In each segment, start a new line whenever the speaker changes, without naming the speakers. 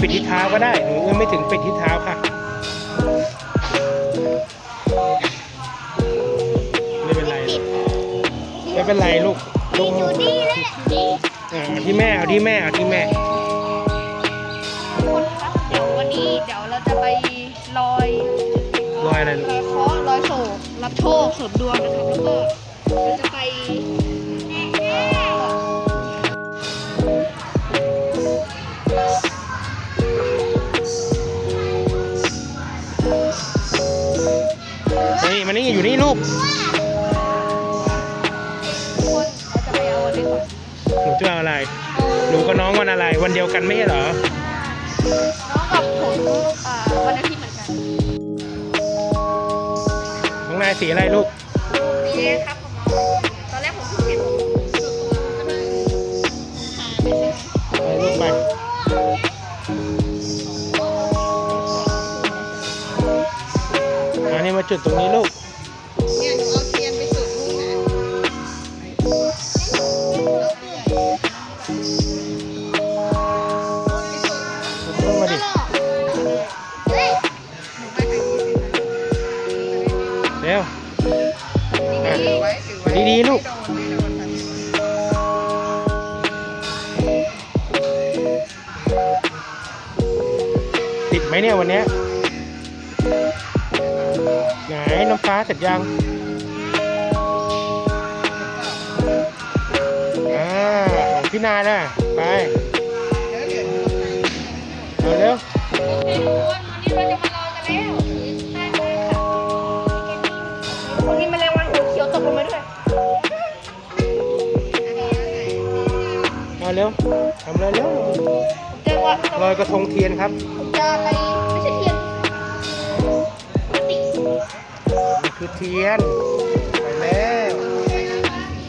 นปิดที่เท้าก็ได้หนูเอื้อมไม่ถึงปิดที่เท้าค่ะ ไม่เป็นไรไม่เป็นไรลูกลูก
อยู่นี่แหละนี่
อ่าเอาที่แม่เอาที่แม่เอาที่แม่
ทุกคนครับเดี๋ยววันนี้เดี๋ยวเราจะไปลอย
รอยอะไรลู
ล
ก
อยเคราะห์ลอยโศกรับโชคเสริมดวงนะครับแล้วก็เราจะไป
มันนี่อยู่นี่ลูก
ทุกคนเราจะไปเอาอะไรก่อน
หนูจะเอาอะไร หนูกับน้องวันอะไร วันเดียวกันไม่ใช่เหรอ
น้องกับผมอ่าวันอาทิตย์เหมือนกัน
น้องนายสีอะไรลูก
นี่ครับผมตอนแรกผมเพิ่งเห็นผมก็เลยหาไม่ใช่
ไปลูกไปอันนี้มาจุดตรงนี้ลูก
เนี่ย
วั
น
เนี้ยไหนน้ำฟ้าเสร็จยังอ่าของพี่นายน่ะไปเอาเร็ว
โอเคทุกคนวันนี้เราจะมารอกันแล้วใช่เลยค่ะวันนี้แมลงวันหัวเขียวตกลงมาด้วย
เอาเร็วทำเลยเร็ว
ผมจะว่า
ลอยกระทงเทียนครับ
ผมจะไปไม่ เทียน
ไปแล้ว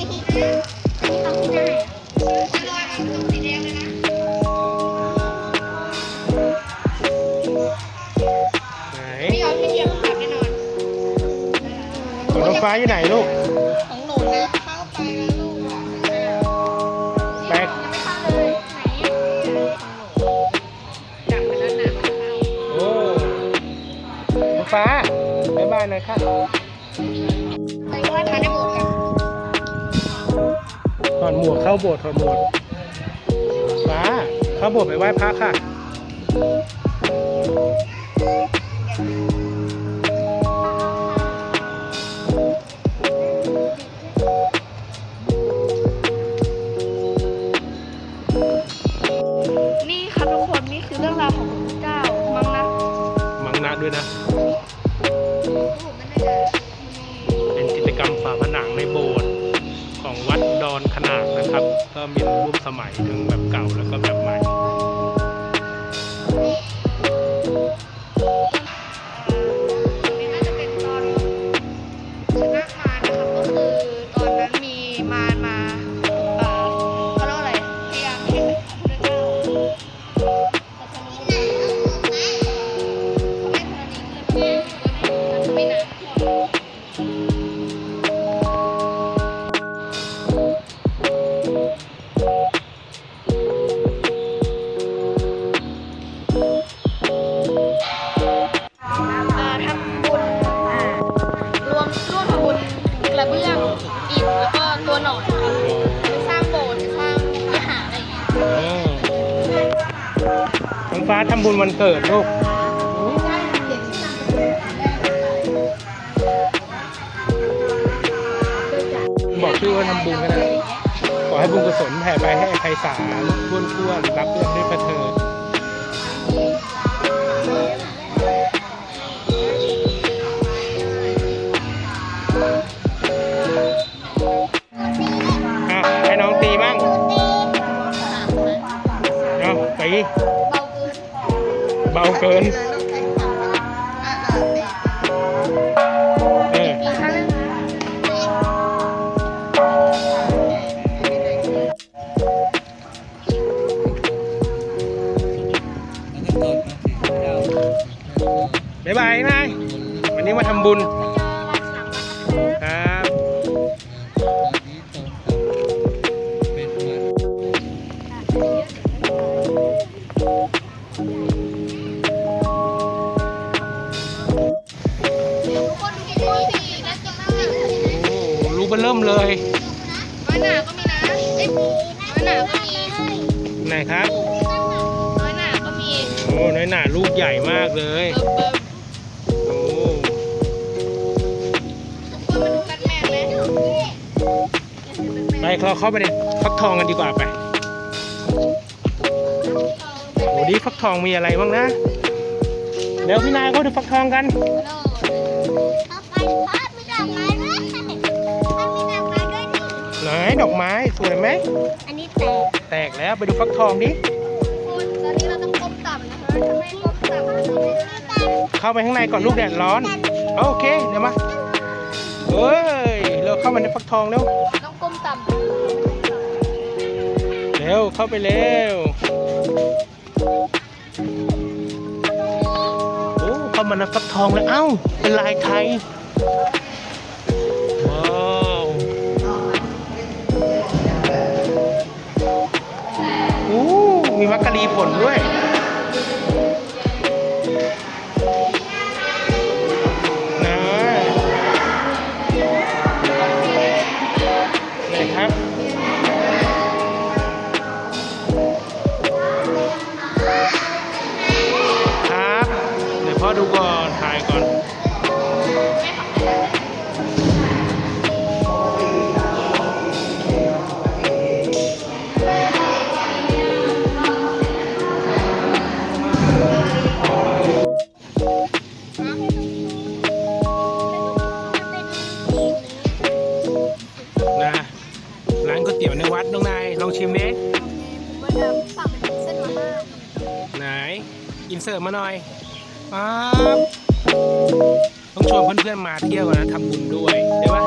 อันนี้ทำที่ไหนลอยเอาสีแดงเลยนะ
ไหน
ไม่ยอมให้เทียนขาดแน่นอน
ของน้องฟ้าอยู่ไหนลูก
ของหนูนะเข้าไปแล้วลูกอะ
ไป
ยังไม่เข้าเลยไหนอะดับไปแล้วนะไม่เข้า
โอ้น้องฟ้าบายบายหน่อยค่ะ
ไหว้พระในโบสถ์กัน
ถอดหมวกเข้าโบสถ์ถอดหมวกฟ้าเข้าโบสถ์ไปไหว้พระค่ะ
Thank you. วั
ดดอนขนาดนะครับ ก็มีรูปสมัยทั้งแบบเก่าแล้วก็แบบใหม่
ตัวหนอนครับไปสร้างโบสถ์ไปสร้างวิหารอะไรอย่างเงี้ย
เออน้องฟ้าทำบุญวันเกิดลูกบอกชื่อว่าทำบุญก็ได้ขอให้บุญกุศลแผ่ไปให้ไพศาลท้วนท้วนๆรับเรื่องด้วยประเถิดอ่ เอาตีเบาเกินเออ น้อย
หนาก็มีนะไอ้ปูน้อยหนาก็มี
ไหนครับ
น้อยหนาก็มี
โอ้น้อยหนาลูกใหญ่มากเลย
เบิ่ม
โอ้
ๆทุกคนมาดูกันแม่ไหม
ไปเราเข้าไปในฟักทองกันดีกว่าไปโอ้ดีฟักทองมีอะไรบ้างนะ เดี๋ยวพี่นายเข้าดูฟักทองกันไหน ดอกไม้สวยไหม
อันนี้แตก
แตกแล้วไปดูฟักทองดิ
คุณตอนนี้เราต้องก้มต่ำนะคะถ้าไม่ก้มต่ำเราไม่ได้เลย
เข้าไปข้างในก่อนลูกแดดร้อน โอเค เดี๋ยวมาเฮ้ย เราเข้ามาในฟักทองแล้ว
ต้องก้มต่ำ
เร็วเข้าไปเร็วโอ้เข้ามาในฟักทองแล้ว เอ้า เป็นลายไทย มีมักกะลีผลด้วย นะร้านก๋วยเตี๋ยวในวัดน้องนายลองชิมดิ
ผมว่าจะสั่งเป็นเส้นมาม่า
ไหน อินเสิร์ตมาหน่อยป๊าบต้องชวนเพื่อนๆมาเที่ยวกันนะทำบุญด้วยได้ปะ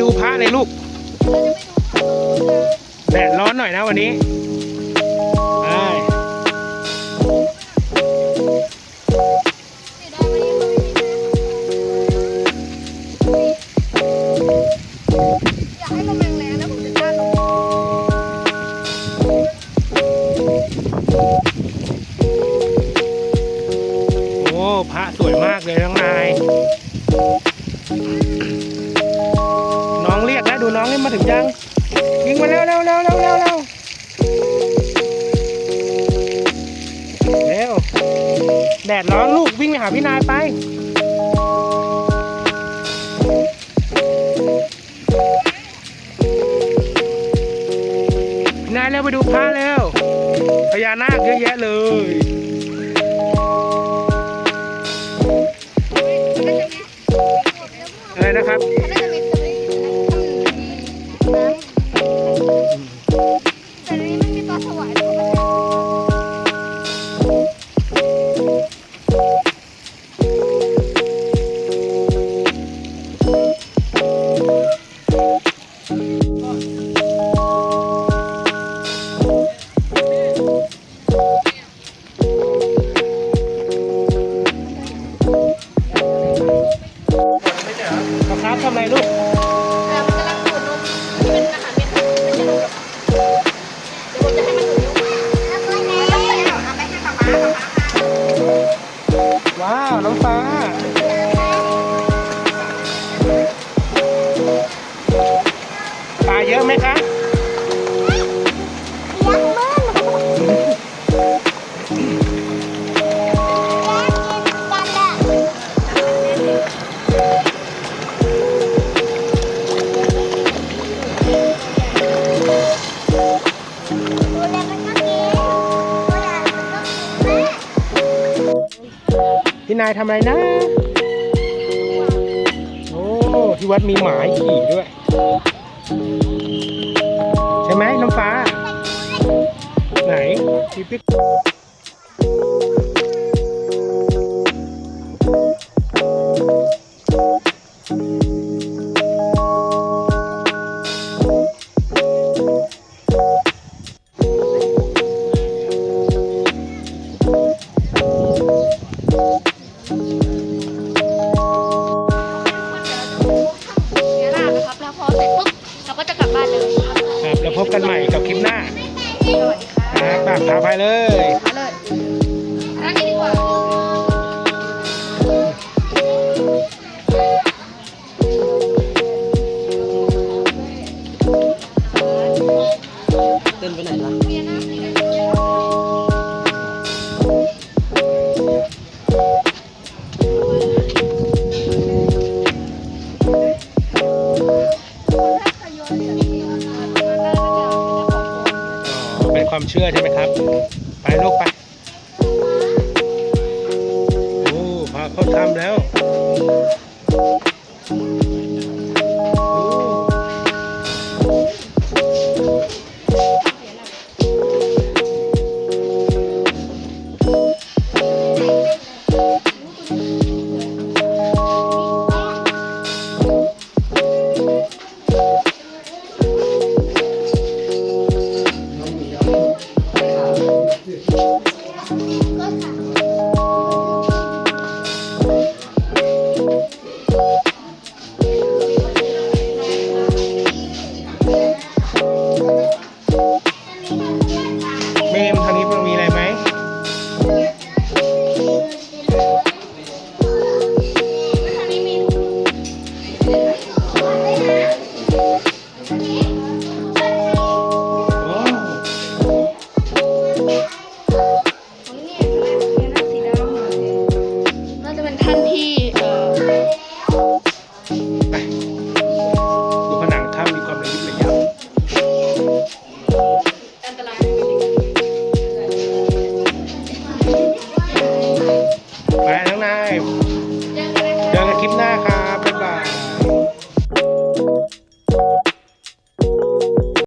ดู
พ
ระ
เลยลูกแดดร้อนหน่อยนะวันนี้ ร้อนลูกวิ่งไปหาพี่นายไปนายเร็วไปดูพระเร็วพญานาคเยอะแยะเลยอะไรนะครับ
แต่นี้มันมีปลาสวาย
อะไรลูกเออมั
นกำลังขูดนมเป็นา
ยทำอะไรนะ โอ้ที่วัดมีหมาขี่ด้วย ใช่ไหมน้ำฟ้า ไหนพี่
พิ๊ก บบ้านเลย
ครับ แล้วพบกันใหม่กับคลิปหน้าฝากถ่าย
ไป
เลย เชื่
อใช่ไหมครับ